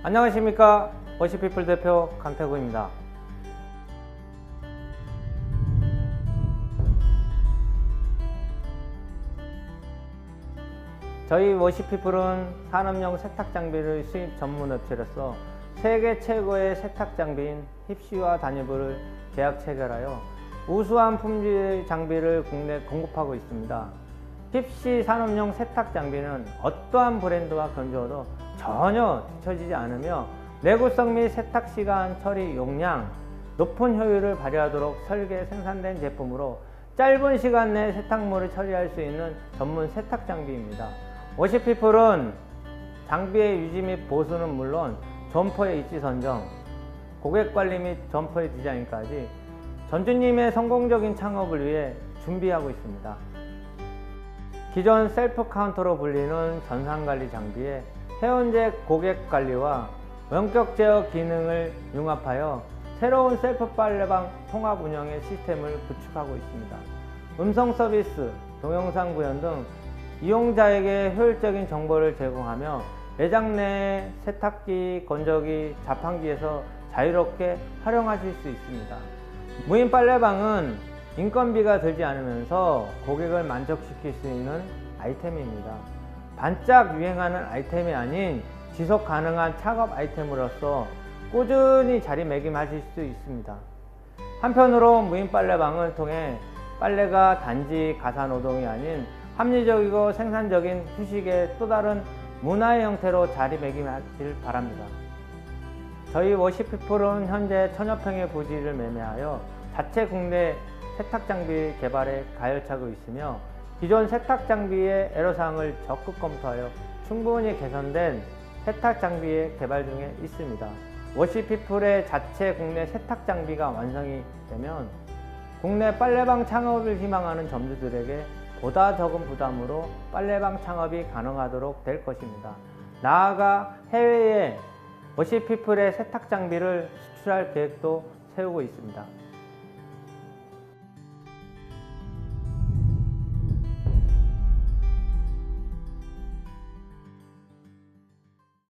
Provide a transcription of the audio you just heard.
안녕하십니까 워시피플 대표 강태구입니다. 저희 워시피플은 산업용 세탁 장비를 수입 전문 업체로서 세계 최고의 세탁 장비인 힙시와 다니브를 계약 체결하여 우수한 품질의 장비를 국내 공급하고 있습니다. 힙시 산업용 세탁 장비는 어떠한 브랜드와 견주어도 전혀 뒤처지지 않으며 내구성 및 세탁 시간 처리 용량, 높은 효율을 발휘하도록 설계 생산된 제품으로 짧은 시간 내에 세탁물을 처리할 수 있는 전문 세탁 장비입니다. 워시피플은 장비의 유지 및 보수는 물론 점퍼의 입지 선정, 고객 관리 및 점퍼의 디자인까지 전주님의 성공적인 창업을 위해 준비하고 있습니다. 기존 셀프 카운터로 불리는 전산관리 장비에 해운제 고객 관리와 원격 제어 기능을 융합하여 새로운 셀프 빨래방 통합 운영의 시스템을 구축하고 있습니다. 음성 서비스, 동영상 구현 등 이용자에게 효율적인 정보를 제공하며 매장 내 세탁기, 건조기, 자판기에서 자유롭게 활용하실 수 있습니다. 무인 빨래방은 인건비가 들지 않으면서 고객을 만족시킬 수 있는 아이템입니다. 반짝 유행하는 아이템이 아닌 지속 가능한 작업 아이템으로서 꾸준히 자리매김하실 수 있습니다. 한편으로 무인 빨래방을 통해 빨래가 단지 가사노동이 아닌 합리적이고 생산적인 휴식의 또 다른 문화의 형태로 자리매김하길 바랍니다. 저희 워시피플은 현재 천여 평의 부지를 매매하여 자체 국내 세탁 장비 개발에 가열차고 있으며 기존 세탁 장비의 애로사항을 적극 검토하여 충분히 개선된 세탁 장비의 개발 중에 있습니다. 워시피플의 자체 국내 세탁 장비가 완성이 되면 국내 빨래방 창업을 희망하는 점주들에게 보다 적은 부담으로 빨래방 창업이 가능하도록 될 것입니다. 나아가 해외에 워시피플의 세탁 장비를 수출할 계획도 세우고 있습니다.